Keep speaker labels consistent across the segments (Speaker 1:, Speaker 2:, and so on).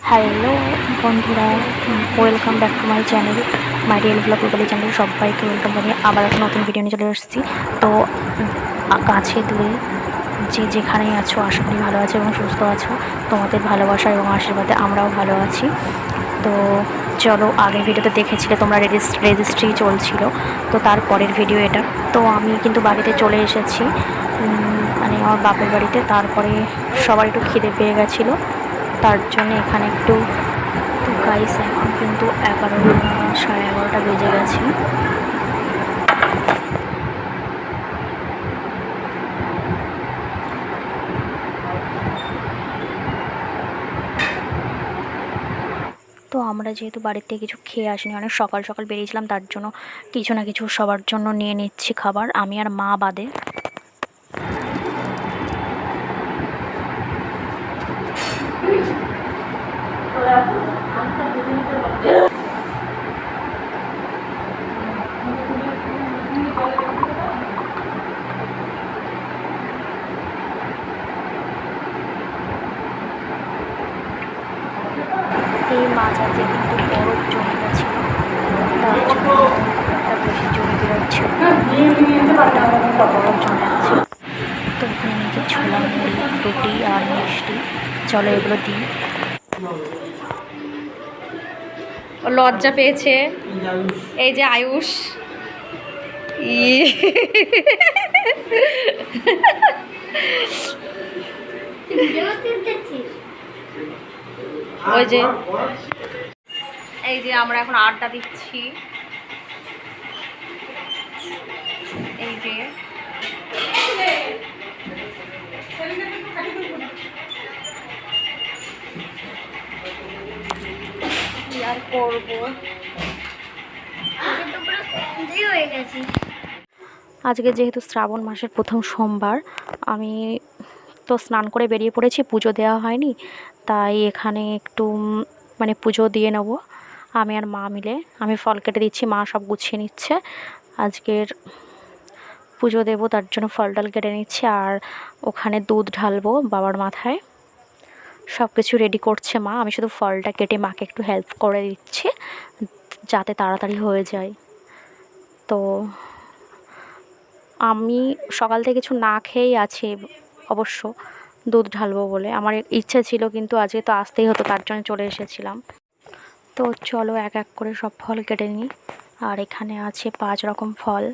Speaker 1: Hello বন্ধুরা welcome back to my channel my real blog Rupali channel সবাইকে welcome জানিয়ে আবার একটা নতুন ভিডিও নিয়ে চলে এসেছি। তো কাছে দূরে যে যেখানেই আছো, আশা করি ভালো আছো এবং সুস্থ আছো, তোমাদের ভালোবাসা এবং আশীর্বাদে আমরাও ভালো আছি। তো, চলো আগের ভিডিওতে দেখেছিলে তোমরা রেজিস্ট রেজিস্ট্রি চলছিল, তো তারপরের ভিডিও এটা। তো আমি কিন্তু বাড়িতে চলে এসেছি মানে আমার বাপের বাড়িতে, তারপরে সবার একটু খিদে পেয়ে গেছিল। তার জন্য এখানে একটু তো গাইস এখন কিন্তু এগারোটা সাড়ে এগারোটা বেজে গেছে। তো আমরা যেহেতু বাড়িতে কিছু খেয়ে আসিনি, অনেক সকাল সকাল বেরিয়েছিলাম, তার জন্য কিছু না কিছু সবার জন্য নিয়ে নিচ্ছি খাবার, আমি আর মা বাদে। এই মাজাতে কিন্তু বরফ জমে জন্য একটা বেশি জমে বেরোচ্ছিল বরফ জমে আছে তো এখানে নিচে ছোলা মুড়ি রুটি আর মিষ্টি। চলো এগুলো দিই।
Speaker 2: লজ্জা পেয়েছে। এই যে আয়ুষ। ওই যে। এই যে আমরা এখন আড্ডা দিচ্ছি। এই যে।
Speaker 1: আজকে যেহেতু শ্রাবণ মাসের প্রথম সোমবার, আমি তো স্নান করে বেরিয়ে পড়েছি, পুজো দেওয়া হয়নি, তাই এখানে একটু মানে পুজো দিয়ে নেব। আমি আর মা মিলে, আমি ফল কেটে দিচ্ছি, মা সব গুছিয়ে নিচ্ছে। আজকের পুজো দেবো, তার জন্য ফল টল কেটে নিচ্ছে, আর ওখানে দুধ ঢালবো বাবার মাথায়। সব কিছু রেডি করছে মা। আমি শুধু ফলটা কেটে মাকে একটু হেল্প করে দিচ্ছি, যাতে তাড়াতাড়ি হয়ে যায়। তো আমি সকাল থেকে কিছু না খেয়েই আছি অবশ্য, দুধ ঢালবো বলে। আমার ইচ্ছে ছিল কিন্তু আজকে তো আসতেই হতো, তার জন্য চলে এসেছিলাম। তো চলো এক এক করে সব ফল কেটে নিই। আর এখানে আছে পাঁচ রকম ফল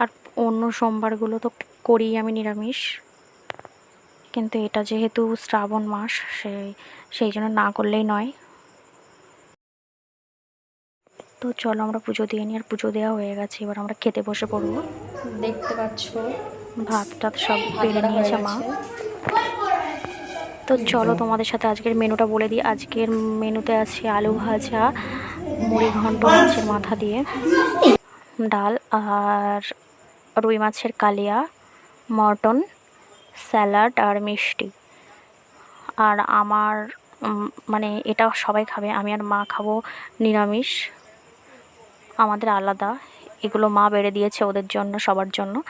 Speaker 1: আর অন্য সোমবারগুলো তো করি আমি নিরামিষ। কিন্তু এটা যেহেতু শ্রাবণ মাস সেই সেই জন্য না করলেই নয়। তো চলো আমরা পুজো দিয়ে নিই আর পুজো দেওয়া হয়ে গেছে এবার আমরা খেতে বসে পড়ব।
Speaker 2: দেখতে পাচ্ছ?
Speaker 1: ভাত টাত সব বেড়ে নিয়েছে মা। তো চলো তোমাদের সাথে আজকের মেনুটা বলে দিই। আজকের মেনুতে আছে আলু ভাজা মুড়ি ঘন্ট মাছের মাথা দিয়ে ডাল আর রুই মাছের কালিয়া, মটন, স্যালাড আর মিষ্টি। আর আমার মানে এটা সবাই খাবে, আমি আর মা খাব নিরামিষ। আমাদের আলাদা, এগুলো মা বেড়ে দিয়েছে ওদের জন্য, সবার জন্য।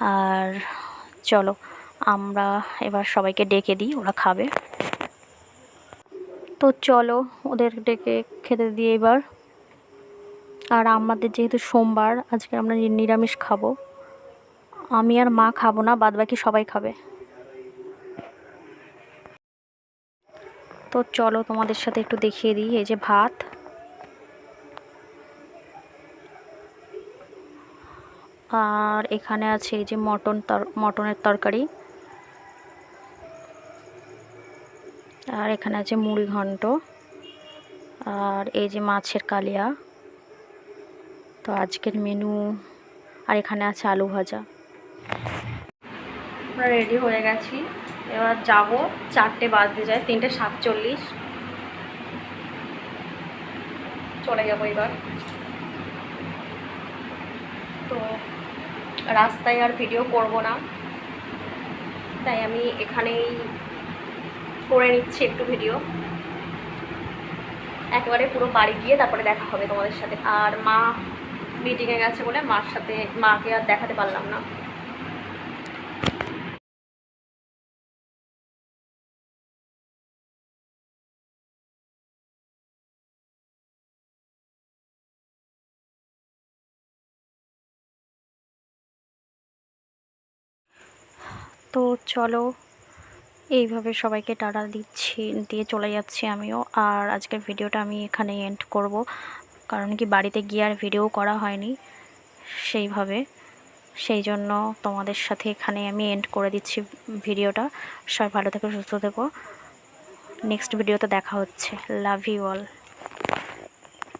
Speaker 1: আর চলো, আমরা এবার সবাইকে ডেকে দিই, ওরা খাবে। তো চলো, ওদের ডেকে খেতে দিই এবার। আর আমাদের যেহেতু সোমবার, আজকে আমরা নিরামিষ খাব। আমি আর মা খাব না, বাদবাকি সবাই খাবে। তো চলো তোমাদের সাথে একটু দেখিয়ে দিই, এই যে ভাত। আর এখানে আছে এই যে মটন মটনের তরকারি। আর এখানে আছে মুড়ি ঘন্ট। আর এই যে মাছের কালিয়া। তো আজকের মেনু আর এখানে আছে আলু ভাজা।
Speaker 2: আমরা রেডি হয়ে গেছি। এবার যাব, চারটে বাজতে যায়, তিনটে সাতচল্লিশ। চলে যাব এবার। তো রাস্তায় আর ভিডিও করব না। তাই আমি এখানেই করে নিচ্ছি একটু ভিডিও একেবারে পুরো বাড়ি গিয়ে তারপরে দেখা হবে তোমাদের সাথে। আর মা মিটিংয়ে গেছে বলে মার সাথে, মাকে আর দেখাতে পারলাম না।
Speaker 1: তো চলো, এইভাবে সবাইকে টাটা দিচ্ছি, দিয়ে চলে যাচ্ছি আমিও। আর আজকের ভিডিওটা আমি এখানে এন্ড করব। কারণ কি বাড়িতে গিয়ে আর ভিডিও করা হয়নি সেইভাবে। সেই জন্য তোমাদের সাথে এখানে আমি এন্ড করে দিচ্ছি ভিডিওটা। সবাই ভালো থেকো, সুস্থ থেকো। নেক্সট ভিডিওতে দেখা হচ্ছে। Love you all